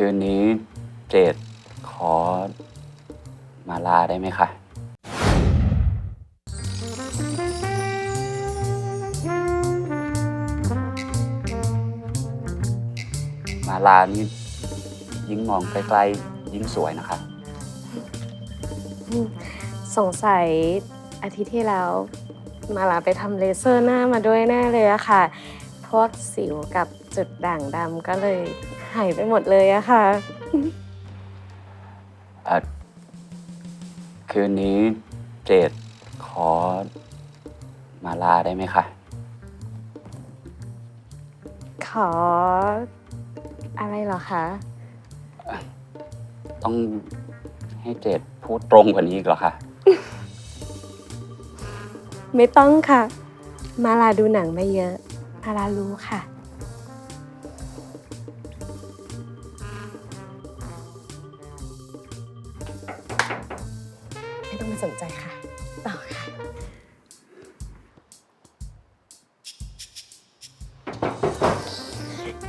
คืนนี้เจดขอมาลาได้ไหมคะมาลานี่ยิ่งมองใกล้ๆยิ่งสวยนะคะ สงสัยอาทิตย์ที่แล้ว มาลาไปทำเลเซอร์หน้ามาด้วยแน่เลยอะค่ะ พวกสิวกับจุดด่างดำก็เลย หายไปหมดเลยอะค่ะเอ่อคืนนี้เจดขอมาลาได้ไหมคะ ขอ อะไรเหรอคะ ต้องให้เจดพูดตรงกว่านี้อีกเหรอคะ ไม่ต้องค่ะ มาลาดูหนังมาเยอะ มาลารู้ค่ะ ไม่ต้องมาสนใจค่ะ ต่อค่ะ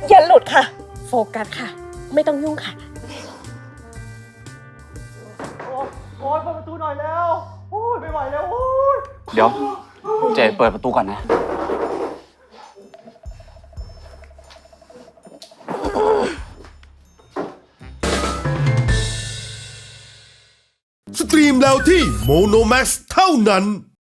อย่าหลุดค่ะ โฟกัสค่ะ ไม่ต้องยุ่งค่ะ โอ๊ยโอ๊ยเปิดประตูหน่อยแล้ว โอ้ยไม่ไหวแล้ว โอ้ย เดี๋ยว เจดเปิดประตูก่อนนะ รีมแล้วที่โมโนแม x เท่านั้น